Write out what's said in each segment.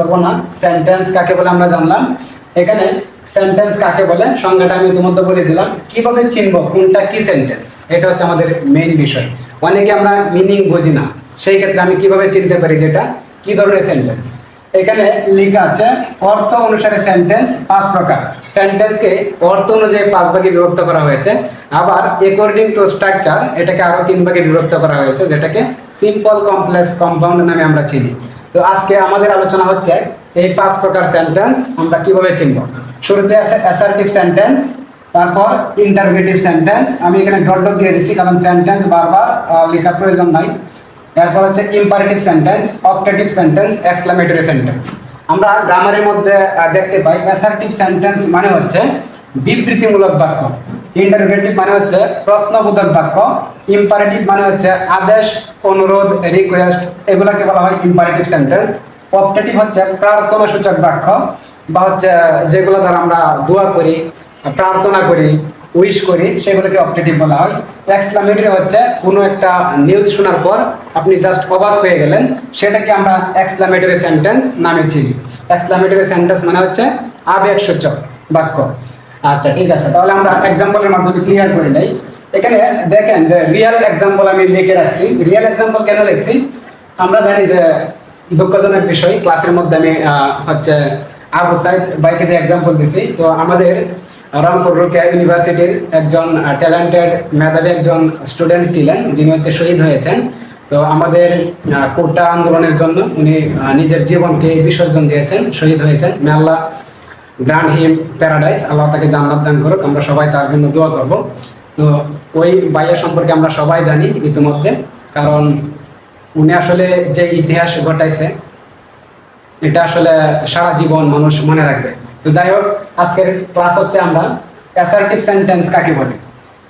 করব না। সেন্টেন্স কাকে বলে আমরা জানলাম। এখানে সেন্টেন্স কাকে বলে? সংজ্ঞাটা আমি ইতিমধ্যে বলে দিলাম। কীভাবে চিনব? কোনটা কি সেন্টেন্স এটা হচ্ছে আমাদের মেইন বিষয়। অনেকে আমরা মিনিং বুঝি না। সেই ক্ষেত্রে আমি কীভাবে চিনতে পারি যেটা? কি ধরনের সেন্টেন্স এখানে লেখা আছে, অর্থ অনুসারে সেন্টেন্স পাঁচ প্রকার। সেন্টেন্সকে অর্থ অনুযায়ী পাঁচ ভাগে বিভক্ত করা হয়েছে। আবার অ্যাকর্ডিং টু স্ট্রাকচার এটাকে আরও তিন ভাগে বিভক্ত করা হয়েছে, যেটাকে সিম্পল কমপ্লেক্স কম্পাউন্ড নামে আমরা চিনি। তো আজকে আমাদের আলোচনা হচ্ছে এই পাঁচ প্রকার সেন্টেন্স আমরা কীভাবে চিনব? শুরুতে আছে অ্যাসার্টিভ সেন্টেন্স তারপর ইন্টারগ্রেটিভ সেন্টেন্স আমি এখানে ডট ডট দিয়ে দিছি, কারণ সেন্টেন্স বারবার লেখার প্রয়োজন নাই। এরপর হচ্ছে imperative sentence optative sentence exclamatory sentence আমরা গ্রামারের মধ্যে দেখতে পাই অ্যাসার্টিভ সেন্টেন্স মানে হচ্ছে বিবৃতিমূলক বাক্য। ইন্টারগ্রেটিভ মানে হচ্ছে প্রশ্নবোধক বাক্য ইম্পারেটিভ মানে হচ্ছে আদেশ, অনুরোধ রিকোয়েস্ট এগুলোকে বলা হয় ইম্পারেটিভ সেন্টেন্স অপটেটিভ হচ্ছে প্রার্থনা সূচক বাক্য বা হচ্ছে যেগুলো দ্বারা আমরা দোয়া করি, প্রার্থনা করি উইশ করি, সেগুলোকে অপটেটিভ বলা হয়। এক্সক্লামেটরি হচ্ছে কোনো একটা নিউজ শোনার পর আপনি জাস্ট অবাক হয়ে গেলেন, সেটাকে আমরা এক্সক্লামেটরি সেন্টেন্স নামে চিনি। এক্সক্লামেটরি সেন্টেন্স মানে হচ্ছে আবেগ সূচক বাক্য। আচ্ছা ঠিক আছে। তাহলে আমরা এক্সাম্পলের মাধ্যমে ক্লিয়ার করে নেই। এখানে দেখেন যে রিয়েল এক্সাম্পল আমি লিখে রাখছি। রিয়েল এক্সাম্পল কেন লিখছি? আমরা জানি যে দুঃখজনক বিষয় ক্লাসের মধ্যে আমি হচ্ছে আবু সাইদ দিয়ে এক্সাম্পল দিছি। তো আমাদের রংপুর রুকিয়া ইউনিভার্সিটির একজন ট্যালেন্টেড মেধাবী একজন স্টুডেন্ট ছিলেন। যিনি হচ্ছে শহীদ হয়েছেন। তো আমাদের কোটা আন্দোলনের জন্য উনি নিজের জীবনকে বিসর্জন দিয়েছেন, শহীদ হয়েছেন। মে আল্লাহ গ্র্যান্ড হিম প্যারাডাইস, আল্লাহ তাকে জান্নাত দান করুক, আমরা সবাই তার জন্য দোয়া করব। তো ওই বাইয়া সম্পর্কে আমরা সবাই জানি ইতিমধ্যে, কারণ উনি আসলে যে ইতিহাস ঘটাইছে, এটা আসলে সারা জীবন মানুষ মনে রাখবে। তো যাই হোক, আজকের ক্লাস হচ্ছে আমরা অ্যাসার্টিভ সেন্টেন্স কাকে বলে?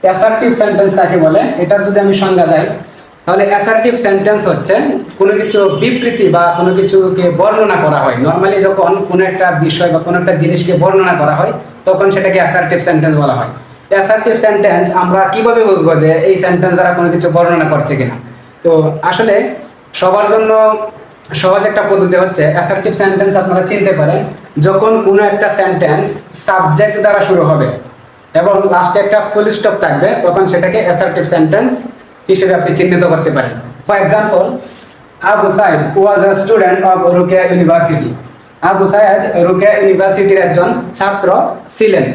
অ্যাসার্টিভ সেন্টেন্স কাকে বলে? এটার যদি আমি সংজ্ঞা দেই তাহলে অ্যাসার্টিভ সেন্টেন্স হচ্ছে, কোনো কিছু বিবৃতি বা কোনো কিছুকে বর্ণনা করা হয়। নর্মালি যখন কোনো একটা বিষয় বা কোনো একটা জিনিসকে বর্ণনা করা হয়, তখন সেটাকে অ্যাসার্টিভ সেন্টেন্স বলা হয়। অ্যাসার্টিভ সেন্টেন্স আমরা কীভাবে বুঝব যে এই সেন্টেন্স দ্বারা কোনো কিছু বর্ণনা করছে কিনা? তো আসলে সবার জন্য সহজ একটা পদ্ধতি হচ্ছে অ্যাসার্টিভ সেন্টেন্স আপনারা চিনতে পারেন, যখন কোনো একটা সেন্টেন্স সাবজেক্ট দ্বারা শুরু হবে এবং লাস্টে একটা ফুল স্টপ থাকবে, তখন সেটাকে অ্যাসার্টিভ সেন্টেন্স হিসেবে আপনি চিহ্নিত করতে পারেন। For example Abu Said was a student of Rukiya university Abu Said Rukiya ইউনিভার্সিটির একজন ছাত্র ছিলেন।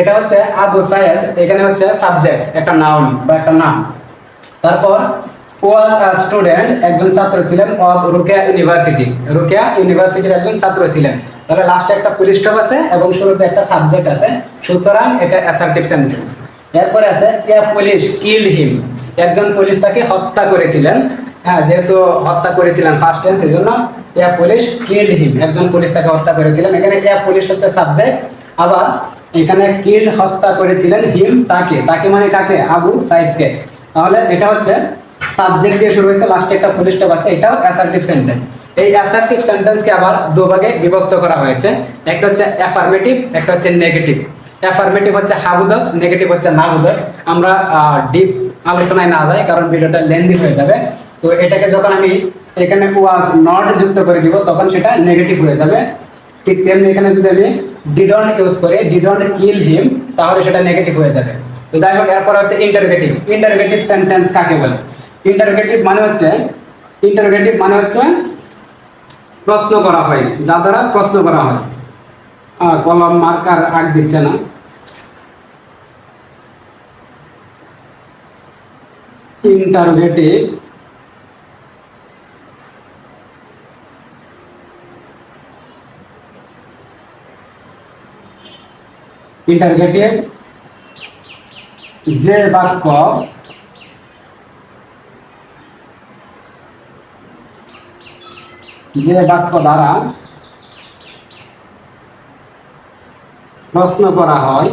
এটা হচ্ছে আবু সাইদ এখানে হচ্ছে সাবজেক্ট একটা নাউন বা একটা নাম। তারপর ওয়াজ আ স্টুডেন্ট একজন ছাত্র ছিলেন অফ রুকিয়া ইউনিভার্সিটি রুকিয়া ইউনিভার্সিটির একজন ছাত্র ছিলেন। তাহলে লাস্টে একটা পুলিশ স্টপ আছে এবং শুরুতে একটা সাবজেক্ট আছে। সুতরাং এটা অ্যাসার্টিভ সেন্টেন্স এরপরে আছে, এ পুলিশ কিল্ড হিম একজন পুলিশ তাকে হত্যা করেছিলেন। হ্যাঁ যেহেতু হত্যা করেছিলেন ফার্স্ট টেন্স এই জন্য এ পুলিশ কিল্ড হিম একজন পুলিশ তাকে হত্যা করেছিলেন। এখানে এ পুলিশ হচ্ছে সাবজেক্ট আবার এখানে কিল্ড হত্যা করেছিলেন হিম তাকে। তাকে মানে কাকে? আবু সাইদকে। তাহলে এটা হচ্ছে সাবজেক্ট দিয়ে শুরু হয়েছে। লাস্টে একটা পুলিশ স্টপ আছে, এটাও অ্যাসার্টিভ সেন্টেন্স এই অ্যাসার্টিভ সেন্টেন্সকে আবার দুভাগে বিভক্ত করা হয়েছে। একটা হচ্ছে অ্যাফার্মেটিভ একটা হচ্ছে নেগেটিভ অ্যাফার্মেটিভ হচ্ছে হাবুদক নেগেটিভ হচ্ছে নাবুদক। আমরা ডিপ আলোচনায় না যাই কারণ ভিডিওটা লেন্দি হয়ে যাবে। তো এটাকে যখন আমি এখানে ওয়াজ নট যুক্ত করে দিব, তখন সেটা নেগেটিভ হয়ে যাবে। ঠিক তেমনি এখানে যদি আমি ডিডন্ট ইউজ করি ডিডন্ট কিল হিম তাহলে সেটা নেগেটিভ হয়ে যাবে। তো যাই হোক, এরপর হচ্ছে ইন্টারগেটিভ ইন্টারগেটিভ সেন্টেন্স কাকে বলে? ইন্টারগেটিভ মানে হচ্ছে ইন্টারগেটিভ মানে হচ্ছে প্রশ্ন করা হয় যা দ্বারা প্রশ্ন করা হয়। কলম মার্কার আগ দিচ্ছে না। ইন্টারগেটিভ ইন্টারগেটিভ যে বাক্য. যে বাক্য দ্বারা প্রশ্ন করা হয়।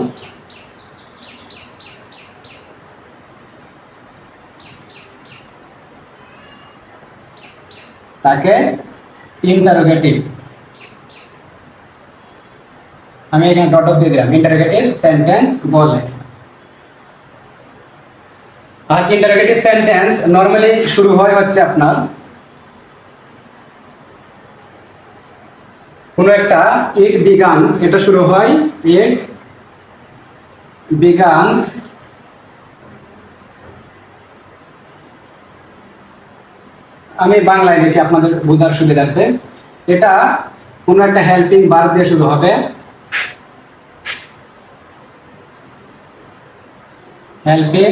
তাকে ইন্টারোগেটিভ আমি এখানে ডট দিয়ে দিলাম। ইন্টারোগেটিভ সেন্টেন্স বলে। আর ইন্টারোগেটিভ সেন্টেন্স নর্মালি শুরু হয় হচ্ছে আপনার কোনো একটা ইট বিগানস এটা শুরু হয় ইট বিগানস আমি বাংলায় লিখি, আপনাদের বোঝার সুবিধার্থে এটা কোনো একটা হেল্পিং বার দিয়ে শুরু হবে। হেল্পিং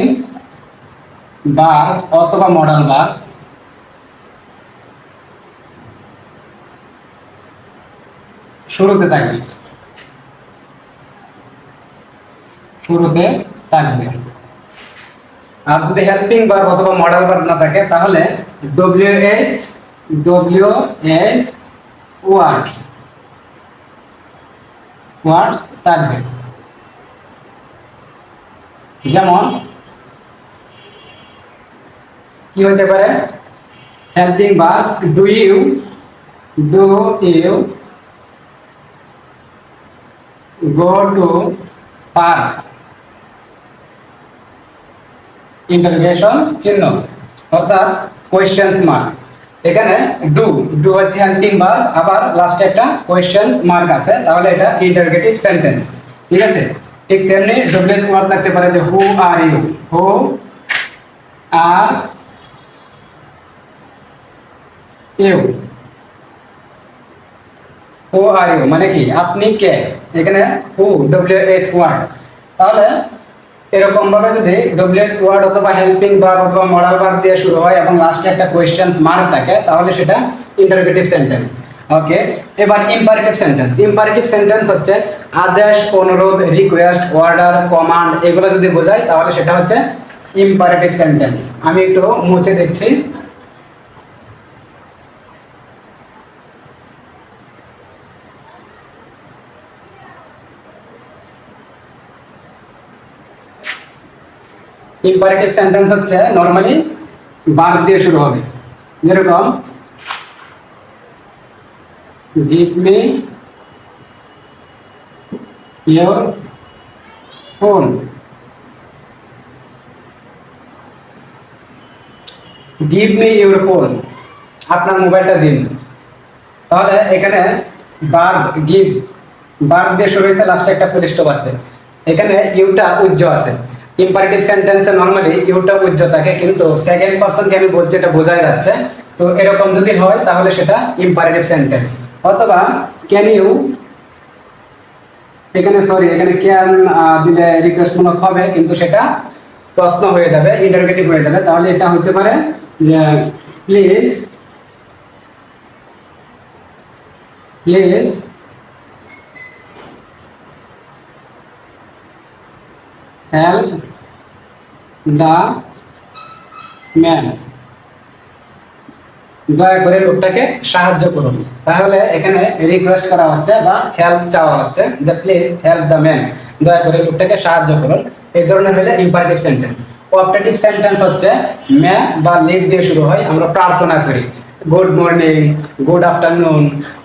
বার অথবা মডেল বার শুরুতে থাকবে। শুরুতে থাকবে। আর যদি হেল্পিং বার অথবা মডেল বার না থাকে, তাহলে W S W S words words থাকবে। যেমন, কি হতে পারে? Helping bar do you do you go to park interrogation চিহ্ন, অর্থাৎ কোয়েশ্চেন্স মার্ক এখানে ডু ডু হচ্ছে হেল্পিং ভার্ব আবার লাস্টে একটা কোয়েশ্চেন্স মার্ক আছে, তাহলে এটা ইন্টারোগেটিভ সেন্টেন্স ঠিক আছে? ঠিক তেমনি ডব্লিউএস ওয়ার্ড থাকতে পারে যে who are you who are you who are you মানে কি? আপনি কে? এখানে হু ডব্লিউ এস ওয়ার্ড তাহলে এরকম ভাবে যদি ডব্লিউএস ওয়ার্ড অথবা হেল্পিং বার অথবা মডাল বার দিয়ে শুরু হয় এবং লাস্টে একটা কোয়েশ্চেন মার্ক থাকে, তাহলে সেটা ইন্টারগেটিভ সেন্টেন্স ওকে এবার ইম্পারেটিভ সেন্টেন্স ইম্পারেটিভ সেন্টেন্স হচ্ছে আদেশ, অনুরোধ রিকোয়েস্ট অর্ডার কমান্ড এগুলো যদি বোঝায় তাহলে সেটা হচ্ছে ইম্পারেটিভ সেন্টেন্স আমি একটু মুছে দিচ্ছি। ইম্পারেটিভ সেন্টেন্স হচ্ছে নরমালি ভার্ব দিয়ে শুরু হবে। যেরকম give me your phone give me your phone আপনার মোবাইলটা দিন। তাহলে এখানে বার্ব গিভ বার্ব দিয়ে শুরু হয়েছে লাস্টে একটা ফুল স্টপ আছে। এখানে ইউটা উজ্জ আছে। ইম্পারেটিভ সেন্টেন্সে নরমালি ইউটা উজ্জ থাকে, কিন্তু সেকেন্ড পারসনকে আমি বলছি এটা বোঝাই যাচ্ছে। তো এরকম যদি হয়, তাহলে সেটা ইম্পারেটিভ সেন্টেন্স অথবা ক্যান ইউ এখানে সরি এখানে ক্যান দিলে রিকোয়েস্টমূলক হবে, কিন্তু সেটা প্রশ্ন হয়ে যাবে ইন্টারোগেটিভ হয়ে যাবে। তাহলে এটা হতে পারে যে please please help the man দয়া করে লোকটাকে সাহায্য করুন। তাহলে এখানে রিকোয়েস্ট করা হচ্ছে বা হেল্প চাওয়া হচ্ছে যে প্লিজ হেল্প দ্য ম্যান দয়া করে লোকটাকে সাহায্য করুন। এই ধরনের হলে ইম্পারেটিভ সেন্টেন্স অপটেটিভ সেন্টেন্স হচ্ছে, মে বা লিভ দিয়ে শুরু হয়, আমরা প্রার্থনা করি। গুড মর্নিং গুড আফটারনুন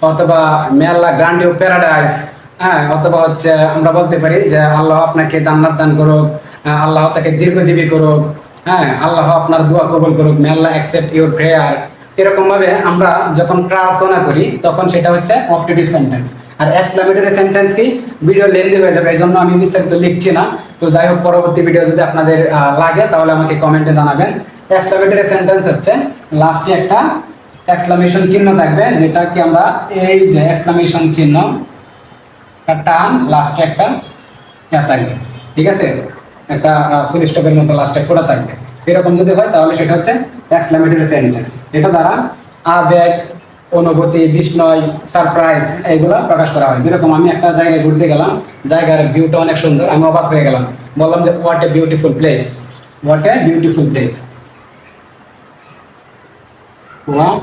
অথবা মে আল্লাহ গ্রান্ড প্যারাডাইস হ্যাঁ অথবা হচ্ছে আমরা বলতে পারি যে আল্লাহ আপনাকে জান্নাত দান করুক আল্লাহ তাকে দীর্ঘজীবী করুক হ্যাঁ আল্লাহ আপনার দোয়া কবুল করুক may Allah accept your prayer এরকম ভাবে আমরা যখন প্রার্থনা করি, তখন সেটা হচ্ছে অপটেটিভ সেন্টেন্স আর এক্সক্লামেটরি সেন্টেন্স কি? ভিডিও লেন্দি হয়ে যাবে এই জন্য আমি বিস্তারিত লিখছি না। তো যাই হোক, পরবর্তী ভিডিও যদি আপনাদের লাগে, তাহলে আমাকে কমেন্টে জানাবেন। এক্সক্লামেটরি সেন্টেন্স হচ্ছে লাস্টে একটা এক্সক্লামেশন চিহ্ন থাকবে যেটা কি আমরা এই যে এক্সক্লামেশন চিহ্ন একটা টান লাস্টে একটা ইয়া থাকবে, ঠিক আছে? একটা ফুল স্টপের মতো লাস্টে ফোটা থাকবে। এরকম যদি হয়, তাহলে সেটা হচ্ছে এক্সক্লামেটরি সেন্টেন্স এটা দ্বারা আবেগ, অনুভূতি, বিস্ময় সারপ্রাইজ এইগুলা প্রকাশ করা হয়। যেরকম আমি একটা জায়গায় ঘুরতে গেলাম, জায়গার ভিউটা অনেক সুন্দর, আমি অবাক হয়ে গেলাম। বললাম যে what a beautiful place what a beautiful place what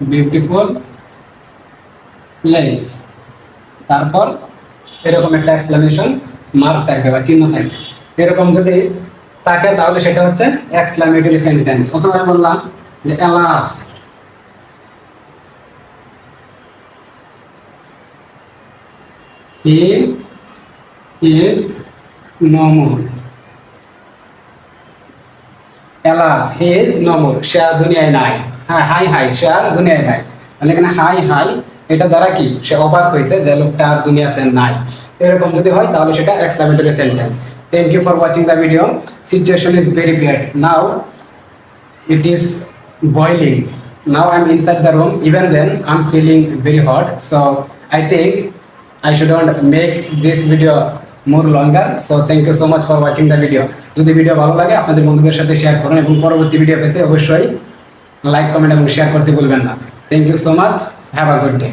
beautiful place তারপর এরকম একটা এক্সক্লামেশন মার্ক থাকবে বা চিহ্ন থাকবে। এরকম যদি থাকে তাহলে সেটা হচ্ছে এক্সক্লামেটরি সেন্টেন্স অথবা আমি বললাম যে alas is no more. Alas he is no more সে আর দুনিয়ায় নাই হ্যাঁ হাই হাই সে আর দুনিয়ায় নাই তাহলে এখানে হাই হাই এটা দ্বারা কি সে অবাক হয়েছে যে লোকটা আর দুনিয়াতে নাই এরকম যদি হয় তাহলে সেটা exclamatory sentence thank you for watching the video situation is very bad now it is boiling now i'm inside the room even then i'm feeling very hot so i think i shouldn't make this video more longer so thank you so much for watching the video যদি video ভালো লাগে, আপনাদের বন্ধুদের সাথে share করুন এবং পরবর্তী video পেতে অবশ্যই লাইক কমেন্ট এবং শেয়ার করতে ভুলবেন না। Thank you so much have a good day